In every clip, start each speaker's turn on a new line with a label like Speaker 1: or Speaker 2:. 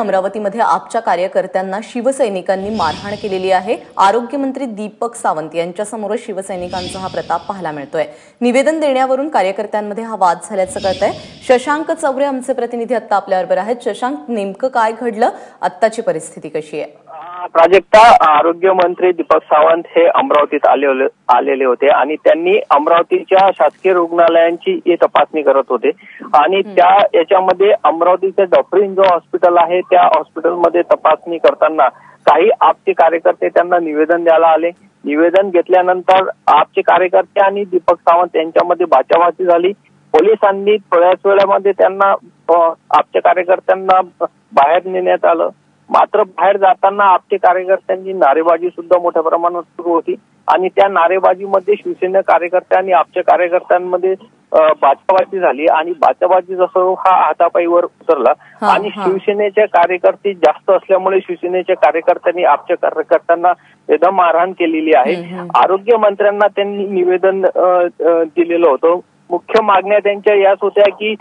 Speaker 1: अमरावतीमध्ये आपच्या कार्यकर्त्यांना शिवसैनिकांनी मारहाण केलेली आहे. आरोग्यमंत्री दीपक सावंत यांच्यासमोर शिवसैनिकांचा हा प्रताप पाहायला मिळतोय. निवेदन देण्यावरून कार्यकर्त्यांमध्ये हा वाद झाल्याचं कळत आहे शशांक चौरे आमचे प्रतिनिधी आता आपल्याबरोबर आहेत. शशांक नेमकं काय घडलं? आत्ताची परिस्थिती कशी आहे?
Speaker 2: प्राजक्ता आरोग्य मंत्री दीपक सावंत हे अमरावतीत आले आलेले होते आणि त्यांनी अमरावतीच्या शासकीय रुग्णालयांची ही तपासणी करत होते. आणि त्या याच्यामध्ये अमरावतीचे डॉक्टर जो हॉस्पिटल आहे. त्या हॉस्पिटलमध्ये तपासणी करताना काही आपचे कार्यकर्ते त्यांना निवेदन द्यायला आले. निवेदन घेतल्यानंतर आपचे कार्यकर्ते आणि दीपक सावंत यांच्यामध्ये बाचाबाची झाली. पोलिसांनी थोड्याच वेळामध्ये त्यांना आपच्या कार्यकर्त्यांना बाहेर नेण्यात आलं. मात्र बाहेर जाताना आपचे कार्यकर्त्यांची नारेबाजी सुद्धा मोठ्या प्रमाणात सुरू होती. आणि त्या नारेबाजीमध्ये शिवसेना कार्यकर्ते आणि आपच्या कार्यकर्त्यांमध्ये बाचाबाची झाली. आणि बाचाबाजी जसं हा हातापाईवर उतरला. आणि शिवसेनेचे कार्यकर्ते जास्त असल्यामुळे शिवसेनेच्या कार्यकर्त्यांनी आपच्या कार्यकर्त्यांना एकदम मारहाण केलेली आहे. आरोग्य मंत्र्यांना त्यांनी निवेदन दिलेलं होतं. मुख्य मागण्या त्यांच्या याच होत्या की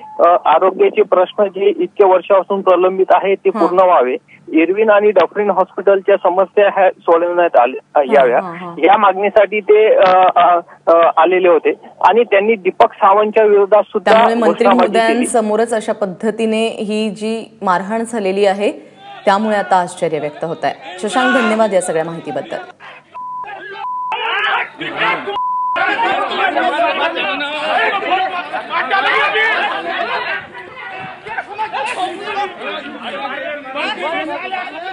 Speaker 2: आरोग्याचे प्रश्न जे इतक्या वर्षापासून प्रलंबित आहेत ते पूर्ण व्हावे. इरविन आणि डॉक्टरीन हॉस्पिटलच्या समस्या ह्या सोडवण्यात याव्या. या मागणीसाठी ते आलेले होते. आणि त्यांनी दीपक सावंतच्या विरोधात सुद्धा
Speaker 1: मंत्री अशा पद्धतीने ही जी मारहाण झालेली आहे त्यामुळे आता आश्चर्य व्यक्त होत आहे. शशांक धन्यवाद या सगळ्या माहितीबद्दल.
Speaker 3: Yeah, yeah, yeah.